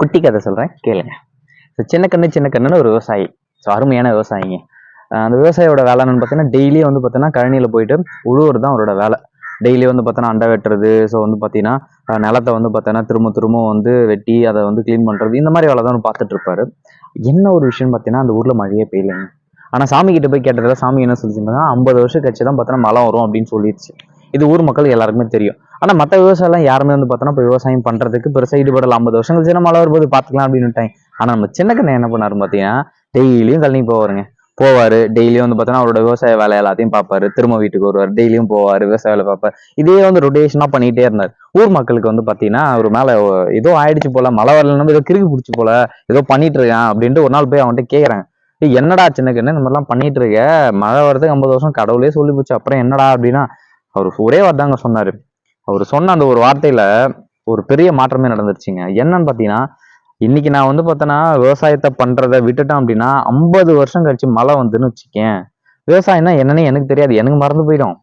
குட்டி கதை சொல்கிறேன் கேளுங்க. ஸோ சின்ன கண்ணு சின்ன கண்ணுன்னு ஒரு விவசாயி. ஸோ அருமையான விவசாயிங்க. அந்த விவசாயியோட வேலைன்னு பார்த்தீங்கன்னா டெய்லி வந்து பார்த்தீங்கன்னா கழனியில் போயிட்டு உழுவுறது தான் அவரோட வேலை. டெய்லி வந்து பார்த்தோன்னா அண்டை வெட்டுறது ஸோ வந்து பார்த்தீங்கன்னா நிலத்தை வந்து பார்த்தோன்னா திரும்ப திரும்ப வந்து வெட்டி அதை வந்து க்ளீன் பண்ணுறது இந்த மாதிரி வேலை தான் பார்த்துட்டு இருப்பாரு. என்ன ஒரு விஷயம் பார்த்தீங்கன்னா அந்த ஊரில் மழையே பெய்யலைங்க. ஆனால் சாமி கிட்ட போய் கேட்டதில் சாமி என்ன சொல்லிச்சுன்னா ஐம்பது வருஷம் கழிச்சு தான் பார்த்தோன்னா மழை வரும் அப்படின்னு சொல்லிடுச்சு இது ஊர் மக்கள் எல்லாருக்குமே தெரியும். ஆனால் மற்ற விவசாயம்லாம் யாருமே வந்து பார்த்தோன்னா இப்போ விவசாயம் பண்ணுறதுக்கு பெருசாக ஈடுபடல. ஐம்பது வருஷங்கள் சின்ன மழை வரும்போது பார்த்துக்கலாம் அப்படின்னு விட்டாங்க. ஆனால் நம்ம சின்ன கண்ணை என்ன பண்ணாரு பார்த்தீங்கன்னா டெய்லியும் கழனி போவாருங்க. போவார் டெய்லியும் வந்து பார்த்தோன்னா அவரோட விவசாய வேலை எல்லாத்தையும் பார்ப்பாரு திரும்ப வீட்டுக்கு வருவார் டெய்லியும் போவார் விவசாய வேலை பார்ப்பார் இதே வந்து ரொட்டேஷனாக பண்ணிகிட்டே இருந்தார். ஊர் மக்களுக்கு வந்து பார்த்தீங்கன்னா அவர் மேலே ஏதோ ஆயிடுச்சு போல மழை வரலன்னு ஏதோ கிறுக்கு பிடிச்சி போல ஏதோ பண்ணிட்டு இருக்கான் அப்படின்ட்டு ஒரு நாள் போய் அவன்கிட்ட கேட்குறாங்க என்னடா சின்ன கண்ணு இந்த மாதிரிலாம் பண்ணிட்டு இருக்க? மழை வரதுக்கு ஐம்பது வருஷம் கடவுளே சொல்லி போச்சு. அப்புறம் என்னடா? அப்படின்னா அவர் ஒரே வார்த்தாங்க சொன்னாரு. அவர் சொன்ன அந்த ஒரு வார்த்தையில ஒரு பெரிய மாற்றமே நடந்துருச்சுங்க. என்னன்னு பார்த்தீங்கன்னா இன்னைக்கு நான் வந்து பார்த்தோன்னா விவசாயத்தை பண்றதை விட்டுட்டேன் அப்படின்னா ஐம்பது வருஷம் கழிச்சு மழை வந்துன்னு வச்சுக்கேன். விவசாயம்னா என்னன்னு எனக்கு தெரியாது. எனக்கு மறந்து போயிடும்.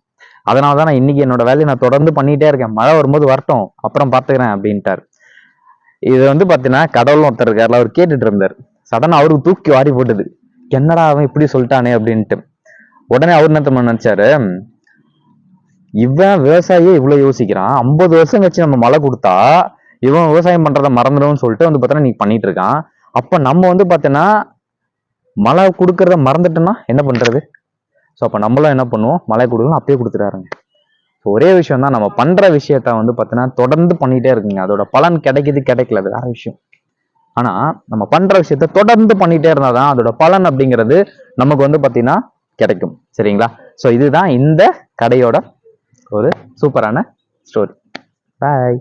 அதனால தான் நான் இன்னைக்கு என்னோட வேலையை நான் தொடர்ந்து பண்ணிட்டே இருக்கேன். மழை வரும்போது வரட்டும் அப்புறம் பார்த்துக்கிறேன் அப்படின்ட்டார். இது வந்து பார்த்தீங்கன்னா கடவுள் ஒருத்தர் இருக்காருல அவர் கேட்டுட்டு இருந்தார். சடனாக அவருக்கு தூக்கி வாரி போட்டுது. என்னடா அவன் இப்படி சொல்லிட்டானே? அப்படின்ட்டு. உடனே அவர் என்ன தெரியுமா நினைச்சாரு? இவன் விவசாயியே இவ்வளவு யோசிக்கிறான். ஐம்பது வருஷம் கழிச்சு நம்ம மழை கொடுத்தா இவன் விவசாயம் பண்றதை மறந்துடும்னு சொல்லிட்டு வந்து பார்த்தோன்னா நீ பண்ணிட்டு இருக்கான். அப்ப நம்ம வந்து பார்த்தோன்னா மழை கொடுக்கறத மறந்துட்டோம்னா என்ன பண்றது? ஸோ அப்போ நம்மளும் என்ன பண்ணுவோம்? மழை கொடுக்கலாம் அப்பயே கொடுத்துட்டாருங்க ஸோ ஒரே விஷயம் தான். நம்ம பண்ற விஷயத்த வந்து பார்த்தோன்னா தொடர்ந்து பண்ணிட்டே இருக்குங்க. அதோட பலன் கிடைக்குது கிடைக்கல. அது வேற விஷயம். ஆனா நம்ம பண்ற விஷயத்த தொடர்ந்து பண்ணிட்டே இருந்தாதான் அதோட பலன் அப்படிங்கிறது நமக்கு வந்து பார்த்தீங்கன்னா கிடைக்கும். சரிங்களா? ஸோ இதுதான் இந்த கடையோட ஒரு சூப்பரான ஸ்டோரி பாய்